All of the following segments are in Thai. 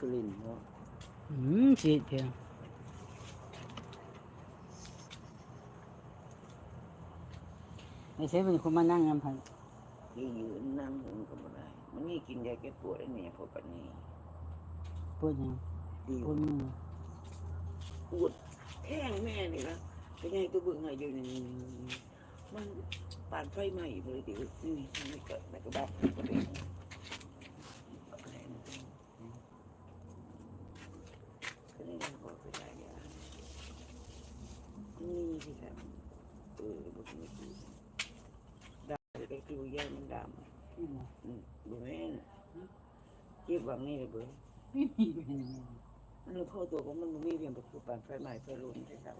กลิ่นเนาะอืมสิเพียงไม่ใช่เป็นคนมานั่งงำพันที่ยืนนั่งมันก็บ่ได้มันนี่กินยาแก้ปวดไอ้เนี่ยพวกปันนี้ปวดหยังดีปวดมือปวดแท่งแม่นี่ละก็ยังตัวเบิ่งให้อยู่นี่มันปานไฟไหม้เลยดินี่นี่ก็แล้วก็แบบก็เป็นก็เลยบอกไปได้ยานี่สิครับเออบอกไม่ถูกดำก็คือยามันดำ นี่นะ อืมบ่แม่นเจ็ บแบบนี้เลยเบิ่งไม่มีเป็นยังไงมันเลยเข้าตัวของมันบ่มีเพียงประคูปานไฟไหม้ไฟลุนไฟเสา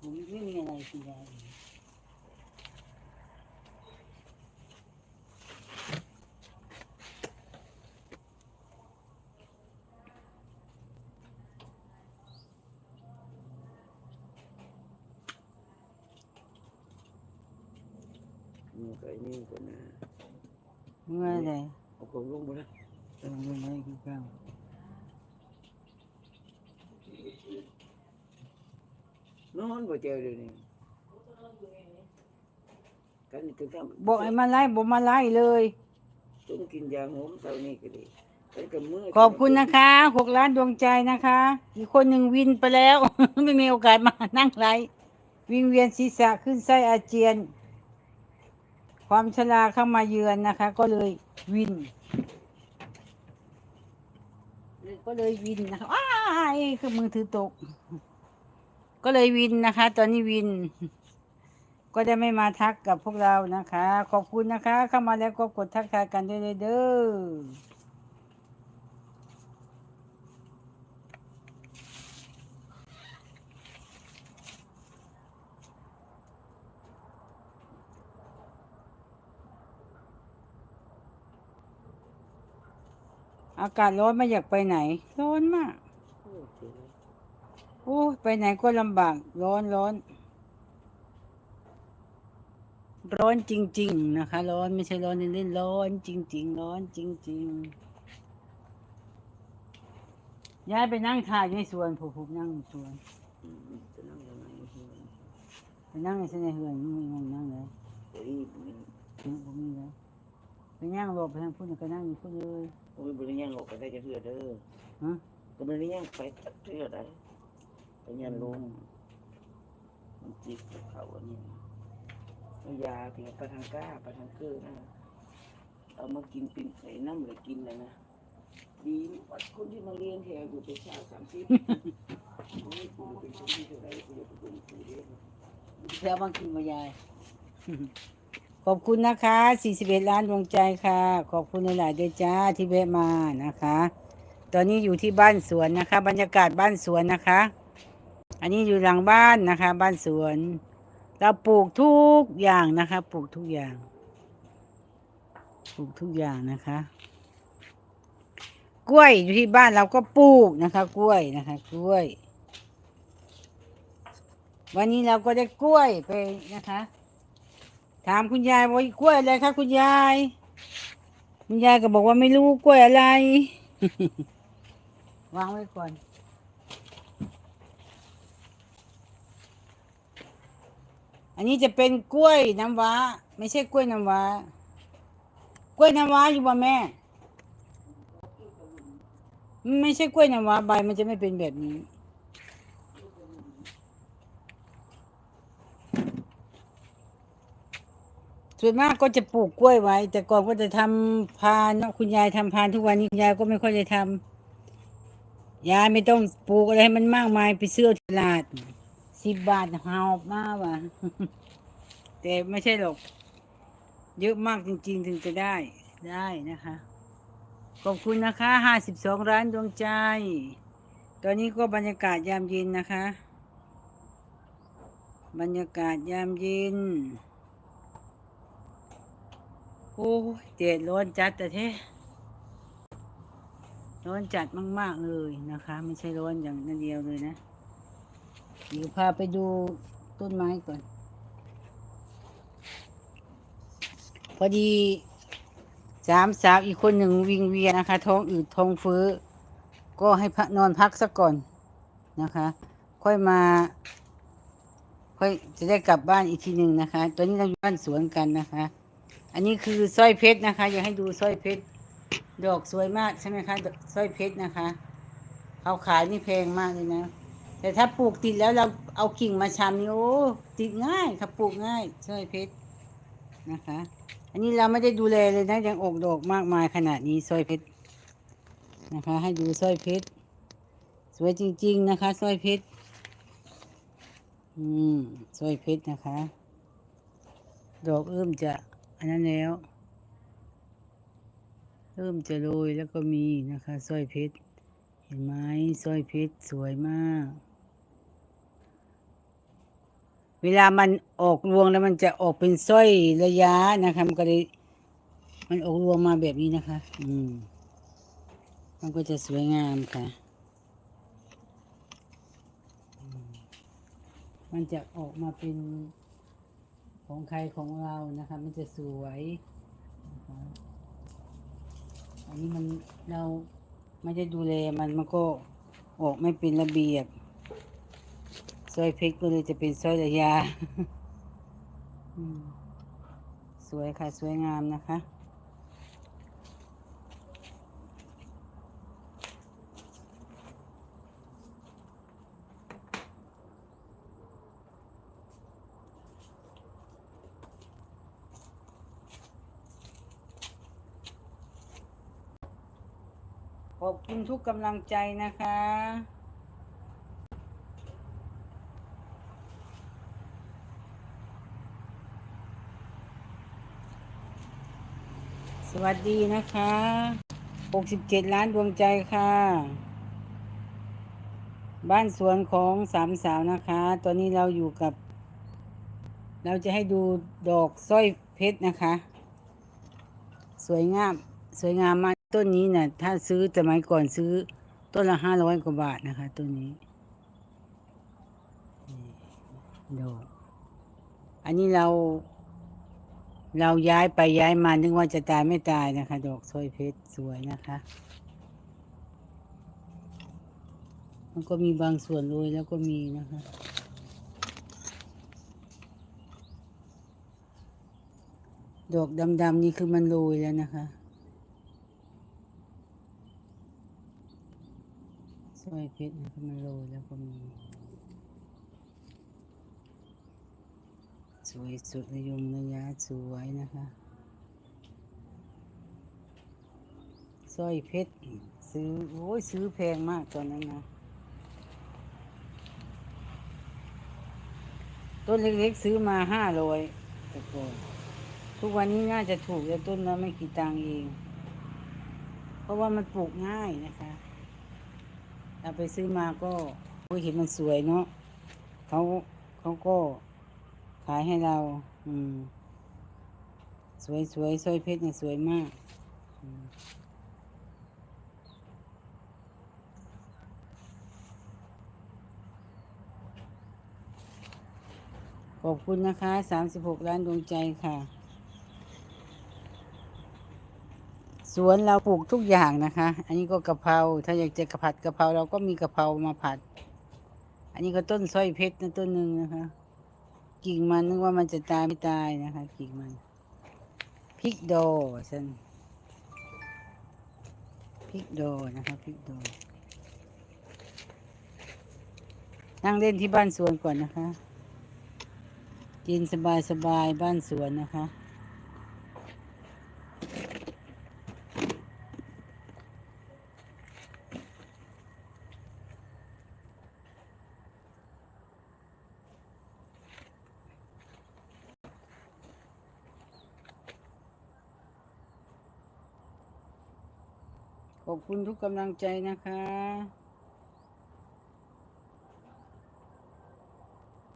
ผมไม่มีอะไรคุณยายมันก็ไอ้นี่ก็นะเมื่อไร เอาของลงบ่ได้ตรงนี้ไม่คือเก้านอนบ่เจอเดี๋ยวนี้กันนี่ถึงทำบอกไอ้มาไล่บอกมาไล่เลย ต้องกินยาโหมเท่านี้ก็ดีกันก็มื้อขอบคุณนะคะหกล้านดวงใจนะคะ อีกคนหนึ่งวินไปแล้ว ไม่มีโอกาสมานั่งไลฟ์วิงเวียนศีรษะขึ้นไส้อาเจียน ความชราเข้ามาเยือนนะคะ ก็เลย วินก็เลยวินนะคะอ้ายคือมือถือตก ก็เลยวินนะคะ ตอนนี้วิน ก็จะไม่มาทักกับพวกเรานะคะ ขอบคุณนะคะ เข้ามาแล้วก็กดทักทายกันด้วยเลยเด้อ อากาศร้อนไม่อยากไปไหน ร้อนมาก โอ้เจ๋งโอ้ยไปไหนก็ลำบาก ร้อนร้อน ร้อนจริง ๆ นะคะ ร้อนไม่ใช่ร้อนเล่นๆร้อน จริง ๆ ร้อนจริง ๆ ย้ายไปนั่งถ่ายในสวนผมผมนั่งในสวนอืมจะนั่งยังไงเฮือนไปนั่งในสวนในเฮือนไม่มีเงินนั่งเลยเฮ้ยมันถึงผมมีเลยไปย่างหลบไปทางพุ่นก็นั่งอยู่พุ่นเลยโอ้ยบ่ได้ย่างออกไปได้จะเทื่อเด้อฮะ ก็บ่ได้ย่างไปเทื่อได้ไปย่างลงมันจิกเขาอันนี้เอายาเพียงไปทางก้าไปทางเกลือนะเอามากินเป็นใส่น้ำเลยกินเลยนะดีวัดคนที่มาเรียนแถวอยู่เป็นชาวสามสิบโอ้ยกูเป็นคนที่เท่าไหรกูจะเป็นคนที่เรียนแล้วบางกินมายาย ขอบคุณนะคะ 41 ล้านดวงใจค่ะ ขอบคุณหลายๆด้วยจ้าที่แวะมานะคะ ตอนนี้อยู่ที่บ้านสวนนะคะ บรรยากาศบ้านสวนนะคะ อันนี้อยู่หลังบ้านนะคะ บ้านสวน เราปลูกทุกอย่างนะคะ ปลูกทุกอย่าง ปลูกทุกอย่างนะคะ กล้วยอยู่ที่บ้านเราก็ปลูกนะคะ กล้วยนะคะ กล้วย วันนี้เราก็ได้กล้วยไปนะคะ ถามคุณยายว่ากล้วยอะไรคะคุณยาย คุณยายก็บอกว่าไม่รู้กล้วยอะไร วางไว้ก่อน อันนี้จะเป็นกล้วยน้ำว้า ไม่ใช่กล้วยน้ำว้ากล้วยน้ำว้าอยู่บ่แม่ ไม่ใช่กล้วยน้ำว้าใบมันจะไม่เป็นแบบนี้ ส่วนมากก็จะปลูกกล้วยไว้ แต่ก่อนก็จะทำพานเนาะคุณยายทำพานทุกวันนี้คุณยายก็ไม่ค่อยจะทำยายไม่ต้องปลูกอะไรมันมากมายไปซื้อตลาดสิบบาทหอบมากว่ะแต่ไม่ใช่หรอก เยอะมากจริง ๆ ถึงจะได้ได้นะคะ ขอบคุณนะคะห้าสิบสองร้านดวงใจ ตอนนี้ก็บรรยากาศยามเย็นนะคะ บรรยากาศยามเย็น โอ้ยเดดร้อนจัดแต่เท่ร้อนจัดมาก ๆ เลยนะคะ ไม่ใช่ร้อนอย่างนั้นเดียวเลยนะ เดี๋ยวพาไปดูต้นไม้ก่อน พอดีสามสาวอีกคนหนึ่งวิงเวียนนะคะ ท้องอืดท้องเฟ้อ ก็ให้พักนอนพักสักก่อนนะคะ ค่อยมา ค่อยจะได้กลับบ้านอีกทีหนึ่งนะคะ ตอนนี้เราอยู่บ้านสวนกันนะคะ อันนี้คือสร้อยเพชรนะคะ อยากให้ดูสร้อยเพชร ดอกสวยมากใช่ไหมคะสร้อยเพชรนะคะเขาขายนี่แพงมากเลยนะ แต่ถ้าปลูกติดแล้วเราเอากิ่งมาชำนี่โอ้ติดง่ายค่ะปลูกง่ายสร้อยเพชรนะคะ อันนี้เราไม่ได้ดูแลเลยนะยังออกดอกมากมายขนาดนี้สร้อยเพชรนะคะ ให้ดูสร้อยเพชรสวยจริง ๆ นะคะสร้อยเพชรอืมสร้อยเพชรนะคะ ดอกเอื้มจะ อันนั้นแล้ว เริ่มจะโรยแล้วก็มีนะคะสร้อยเพชร เห็นไหมสร้อยเพชรสวยมาก เวลามันออกรวงแล้วมันจะออกเป็นสร้อยระยะนะคะ มันก็เลยมันออกรวงมาแบบนี้นะคะ อืม มันก็จะสวยงามค่ะ มันจะออกมาเป็น ของใครของเรานะคะ มันจะสวยนะคะอันนี้มันเราไม่ได้ดูแลมันมันก็ออกไม่เป็นระเบียบสร้อยเพชรก็เลยจะเป็นสร้อยระยาสวยค่ะ สวยงามนะคะ ขอบคุณทุกกำลังใจนะคะ สวัสดีนะคะ 67 ล้านดวงใจค่ะ บ้านสวนของสามสาวนะคะ ตอนนี้เราอยู่กับ เราจะให้ดูดอกสร้อยเพชรนะคะ สวยงาม สวยงามมาก ต้นนี้นะ่ะ ถ้าซื้อสมัยก่อนซื้อ ต้นละห้าร้อยกว่าบาทนะคะต้นนี้ดอกอันนี้เรา เราย้ายไปย้ายมานึกว่าจะตายไม่ตายนะคะ ดอกสร้อยเพชรสวยนะคะ มันก็มีบางส่วนโรยแล้วก็มีนะคะดอกดำๆนี่คือมันโรยแล้วนะคะ สร้อยเพชรนะคะมันโรยแล้วก็มี สวยสุดระยมระยะสวยนะคะสร้อยเพชรซื้อ โอ้ยซื้อแพงมากตอนนั้นนะต้นเล็กๆซื้อมาห้าร้อยแต่ก่อนทุกวันนี้น่าจะถูกแล้วต้นละไม่กี่ตังค์เอง เพราะว่ามันปลูกง่ายนะคะ เราไปซื้อมาก็เห็นมันสวยเนาะเขาเขาก็ขายให้เรา อืม สวยสวยสร้อยเพชรเนี่ยสวยมากขอบคุณนะคะสามสิบหกล้านดวงใจค่ะ สวนเราปลูกทุกอย่างนะคะ อันนี้ก็กะเพรา ถ้าอยากจะกะผัดกะเพราเราก็มีกะเพรามาผัด อันนี้ก็ต้นสร้อยเพชรนะต้นหนึ่งนะคะ กิ่งมันนึกว่ามันจะตายไม่ตายนะคะ กิ่งมันพริกโดฉันพริกโดนะคะพริกโด นั่งเล่นที่บ้านสวนก่อนนะคะ กินสบายสบายๆบ้านสวนนะคะ ขอบคุณทุกกำลังใจนะคะ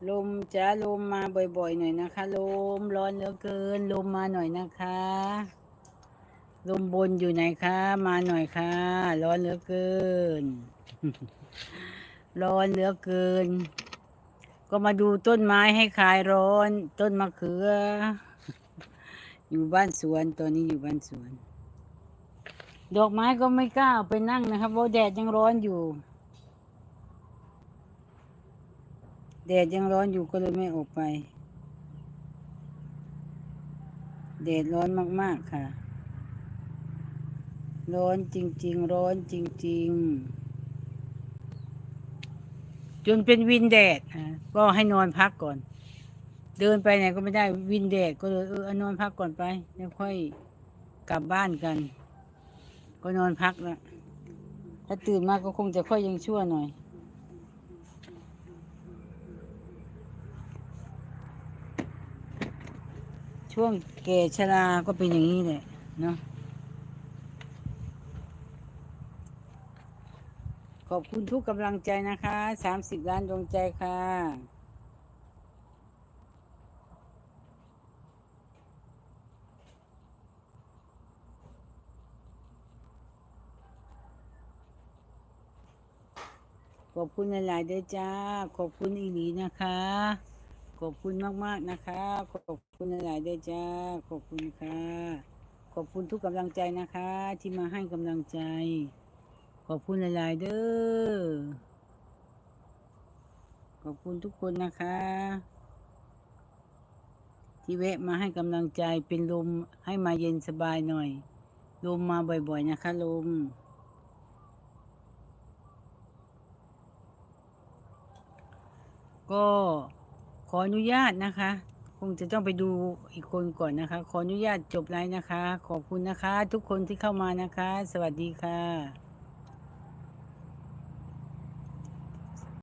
ลมจ้าลมมาบ่อยๆหน่อยนะคะ ลมร้อนเหลือเกิน ลมมาหน่อยนะคะ ลมบนอยู่ไหนคะ มาหน่อยค่ะ ร้อนเหลือเกิน ร้อนเหลือเกิน ก็มาดูต้นไม้ให้คลายร้อน ต้นมะเขือ อยู่บ้านสวนตัวนี้อยู่บ้านสวน ดอกไม้ก็ไม่กล้าไปนั่งนะครับเพราะแดดยังร้อนอยู่ แดดยังร้อนอยู่ก็เลยไม่ออกไป แดดร้อนมาก ๆ ค่ะ ร้อนจริง ๆ ร้อนจริง ๆ จนเป็นวินแดดอะก็ให้นอนพักก่อน เดินไปไหนก็ไม่ได้วินแดดก็เลยเออนอนพักก่อนไปแล้วค่อยกลับบ้านกัน ก็นอนพักแล้วถ้าตื่นมาก็คงจะค่อยยังชั่วหน่อย ช่วงแก่ชราก็เป็นอย่างนี้แหละเนาะขอบคุณทุกกำลังใจนะคะสามสิบล้านดวงใจค่ะ อบคุณหลายๆเด้อจ้า ขอบคุณอีหลีนะคะ ขอบคุณมากๆนะคะ ขอบคุณหลายๆเด้อจ้า ขอบคุณค่ะ ขอบคุณทุกกำลังใจนะคะ ที่มาให้กำลังใจ ขอบคุณหลายๆเด้อ ขอบคุณทุกคนนะคะ ที่แวะมาให้กำลังใจเป็นลมให้มาเย็นสบายหน่อย ลมมาบ่อยๆนะคะลม ก็ขออนุญาตนะคะ คงจะต้องไปดูอีกคนก่อนนะคะ ขออนุญาตจบไลน์นะคะ ขอบคุณนะคะ ทุกคนที่เข้ามานะคะ สวัสดีค่ะ